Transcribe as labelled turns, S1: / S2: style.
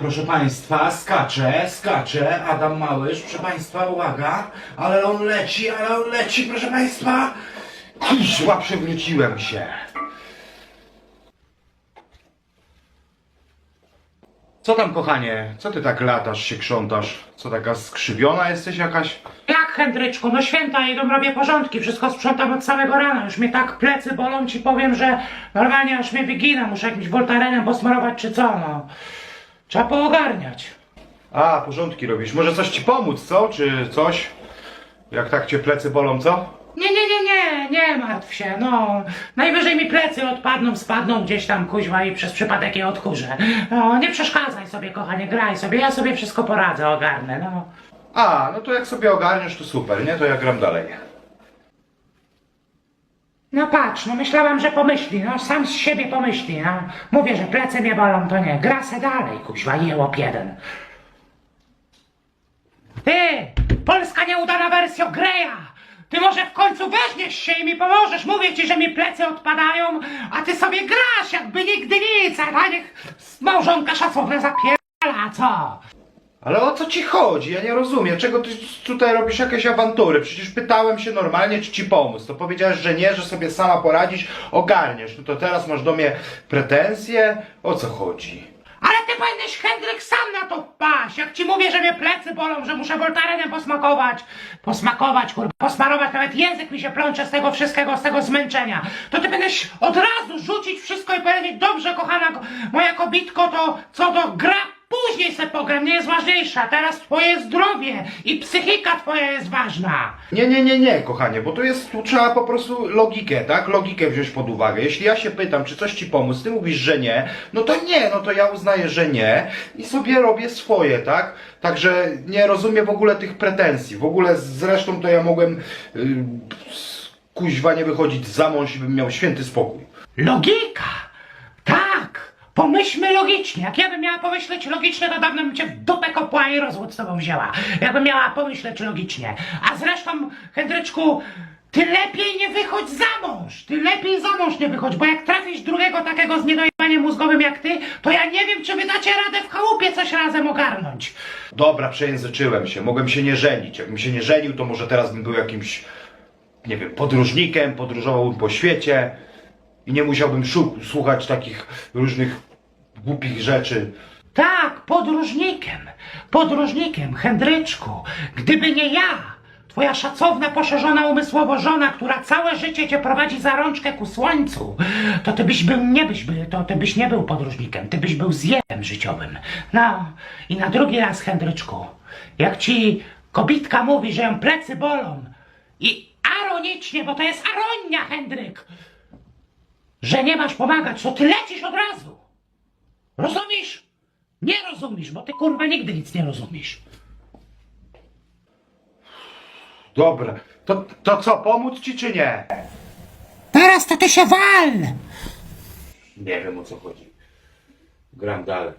S1: Proszę Państwa, skacze, skacze, Adam Małysz, proszę Państwa, uwaga, ale on leci, ale on leci, proszę Państwa. Kuźła, przewróciłem się. Co tam, kochanie? Co ty tak latasz, się krzątasz? Co taka skrzywiona jesteś jakaś?
S2: Jak Hendryczku, no święta idą, robię porządki, wszystko sprzątam od samego rana. Już mnie tak plecy bolą, ci powiem, że normalnie aż mnie wygina, muszę jakimś woltarenem posmarować czy co, no. Trzeba poogarniać.
S1: A, porządki robisz. Może coś ci pomóc, co? Czy coś? Jak tak cię plecy bolą, co?
S2: Nie, nie, nie, nie, nie martw się, no. Najwyżej mi plecy odpadną, spadną gdzieś tam, kuźwa, i przez przypadek je odkurzę. No, nie przeszkadzaj sobie, kochanie, graj sobie, ja sobie wszystko poradzę, ogarnę, no.
S1: A, no to jak sobie ogarniesz, to super, nie? To ja gram dalej.
S2: No patrz, no myślałam, że pomyśli, no sam z siebie pomyśli, no. Mówię, że plecy mnie bolą, to nie. Gra se dalej, kuźwa, jełop jeden. Ty, polska nieudana wersja Greya! Ty może w końcu weźmiesz się i mi pomożesz. Mówię ci, że mi plecy odpadają, a ty sobie grasz jakby nigdy nic, a na niech małżonka szacowna zapierdala, co?
S1: Ale o co ci chodzi? Ja nie rozumiem. Czego ty tutaj robisz jakieś awantury? Przecież pytałem się normalnie, czy ci pomóc. To powiedziałeś, że nie, że sobie sama poradzisz, ogarniesz. No to teraz masz do mnie pretensje? O co chodzi?
S2: Ale ty powinieneś, Hendryk, sam na to wpaść. Jak ci mówię, że mnie plecy bolą, że muszę woltarenem posmakować. Posmakować, kurwa, posmarować, nawet język mi się plącze z tego wszystkiego, z tego zmęczenia. To ty powinieneś od razu rzucić wszystko i powiedzieć, dobrze, kochana ko- moja kobitko, to co do gra, pogram, nie jest ważniejsza. Teraz twoje zdrowie i psychika twoja jest ważna.
S1: Nie, nie, nie, nie, kochanie, bo tu jest, tu trzeba po prostu logikę, tak? Logikę wziąć pod uwagę. Jeśli ja się pytam, czy coś ci pomóc, ty mówisz, że nie, no to nie, no to ja uznaję, że nie i sobie robię swoje, tak? Także nie rozumiem w ogóle tych pretensji. W ogóle zresztą to ja mogłem yy, kuźwa nie wychodzić za mąż i bym miał święty spokój.
S2: Logika! Pomyślmy logicznie. Jak ja bym miała pomyśleć logicznie, to dawno bym cię w dupę kopła i rozwód z tobą wzięła. Jakbym miała pomyśleć logicznie. A zresztą, Hendryczku, ty lepiej nie wychodź za mąż! Ty lepiej za mąż nie wychodź, bo jak trafisz drugiego takiego z niedojebaniem mózgowym jak ty, to ja nie wiem, czy wy dacie radę w chałupie coś razem ogarnąć.
S1: Dobra, przejęzyczyłem się, mogłem się nie żenić. Jakbym się nie żenił, to może teraz bym był jakimś, nie wiem, podróżnikiem, podróżowałbym po świecie i nie musiałbym słuchać takich różnych głupich rzeczy.
S2: Tak, podróżnikiem, podróżnikiem, Hendryczku. Gdyby nie ja, twoja szacowna, poszerzona umysłowo żona, która całe życie cię prowadzi za rączkę ku słońcu, to ty byś był, nie byś to ty byś nie był podróżnikiem, ty byś był zjebem życiowym. No, i na drugi raz, Hendryczku, jak ci kobitka mówi, że ją plecy bolą i ironicznie, bo to jest aronia, Hendryk, że nie masz pomagać, to ty lecisz od razu. Rozumiesz? Nie rozumiesz, bo ty kurwa nigdy nic nie rozumiesz.
S1: Dobra, to, to co, pomóc ci czy nie?
S2: Teraz to ty się wal!
S1: Nie wiem o co chodzi. Gram dalej.